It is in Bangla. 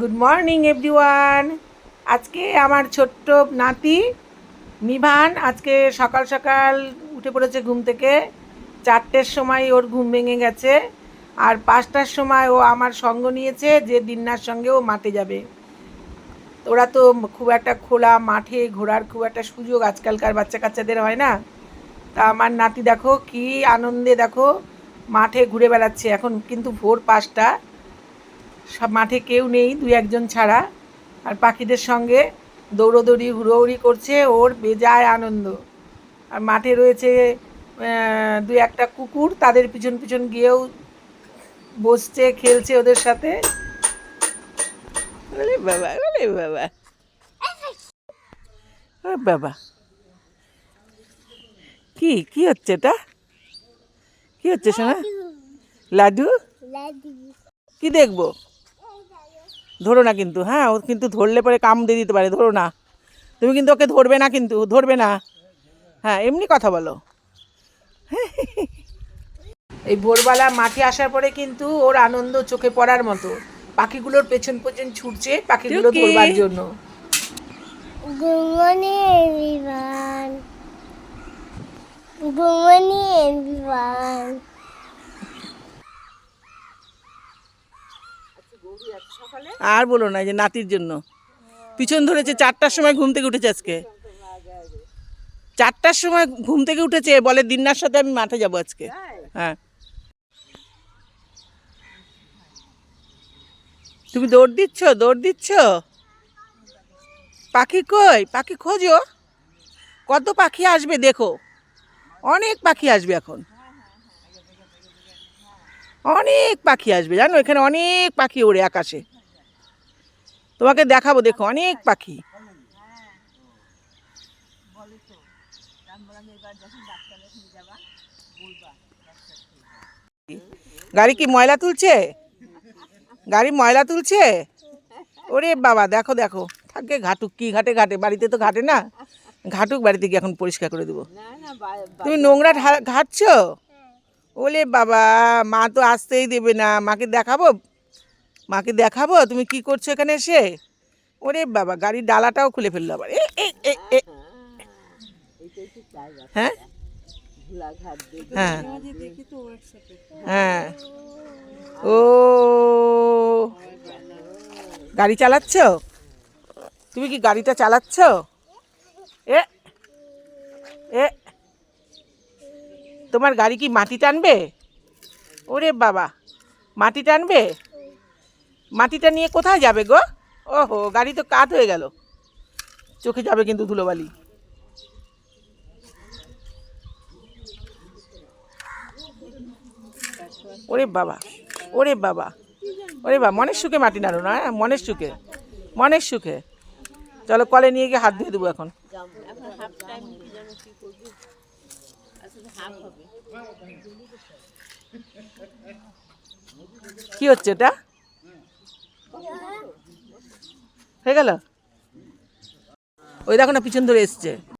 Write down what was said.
গুড মর্নিং এভরিওয়ান আজকে আমার ছোট্ট নাতি মিভান আজকে সকাল সকাল উঠে পড়েছে ঘুম থেকে। চারটের সময় ওর ঘুম ভেঙে গেছে আর পাঁচটার সময় ও আমার সঙ্গ নিয়েছে যে দিন্নার সঙ্গে ও মাঠে যাবে। ওরা তো খুব একটা খোলা মাঠে ঘোরার খুব একটা সুযোগ আজকালকার বাচ্চা কাচ্চাদের হয় না। তা আমার নাতি দেখো, কি আনন্দে দেখো, মাঠে ঘুরে বেড়াচ্ছে। এখন কিন্তু ভোর পাঁচটা। সব মাঠে কেউ নেই দুই একজন ছাড়া। আর পাখিদের সঙ্গে দৌড়োদৌড়ি হুড়োহুড়ি করছে ওর বেজায় আনন্দ। আর মাঠে রয়েছে দুই একটা কুকুর তাদের পিছন পিছন গিয়েও বসছে খেলছে ওদের সাথে। বাবা বাবা। ও বাবা। কি কি হচ্ছে এটা? কি হচ্ছে শোনা লাডু। কি দেখব? ধরো না কিন্তু হ্যাঁ ও কিন্তু ধরলে পরে কাম দিয়ে দিতে পারে ধরো না। তুমি কিন্তু ওকে ধরবে না কিন্তু ধরবে না। হ্যাঁ এমনি কথা বলো। এই ভোরবেলা মাঠে আসার পরে কিন্তু ওর আনন্দ চোখে পড়ার মতো। পাখিগুলোর পেছন পেছন ছুটছে পাখিগুলো ধরবার জন্য। Good morning, everyone. Good morning, everyone. আর বলো না এই যে নাতির জন্য। পিছন ধরেছে চারটার সময় ঘুম থেকে উঠেছে আজকে। চারটার সময় ঘুম থেকে উঠেছে বলে দিন্নার সাথে আমি মাঠে যাব আজকে। হ্যাঁ। তুমি দৌড় দিচ্ছ দৌড় দিচ্ছ? পাখি কই? পাখি খোঁজো। কত পাখি আসবে দেখো। অনেক পাখি আসবে এখন। অনেক পাখি আসবে জানো? এখানে অনেক পাখি ওড়ে আকাশে। তোমাকে দেখাবো দেখো অনেক পাখি। গাড়ি কি ময়লা তুলছে? গাড়ি ময়লা তুলছে? ওরে বাবা দেখো দেখো। থাকে ঘাটুক কি ঘাটে ঘাটে? বাড়িতে তো ঘাটে না। ঘাটুক বাড়িতে গিয়ে এখন পরিষ্কার করে দেবো। তুমি নোংরা ঘাটছো? ওলে বাবা, মা তো আসতেই দেবে না। মাকে দেখাবো? মাকে দেখাবো? তুমি কি করছ এখানে এসে? ওরে বাবা, গাড়ির ডালাটাও খুলে ফেলল আবার। হ্যাঁ? হ্যাঁ। হ্যাঁ। ও। গাড়ি চালাচ্ছ? তুমি কি গাড়িটা চালাচ্ছ? এ এ। তোমার গাড়ি কি মাটি টানবে? ওরে বাবা, মাটি টানবে? মাটিটা নিয়ে কোথায় যাবে গো? ওহো, গাড়ি তো কাত হয়ে গেল। চোখে যাবে কিন্তু ধুলোবালি। ওরে বাবা ওরে বাবা ওরে বাবা, মনের সুখে মাটি নাড়ো না হ্যাঁ? মনের সুখে মনের সুখে। চলো কলে নিয়ে গিয়ে হাত ধুয়ে দেবো এখন। কি হচ্ছে এটা? হয়ে গেল? ওই দেখো না পিছন ধরে এসছে।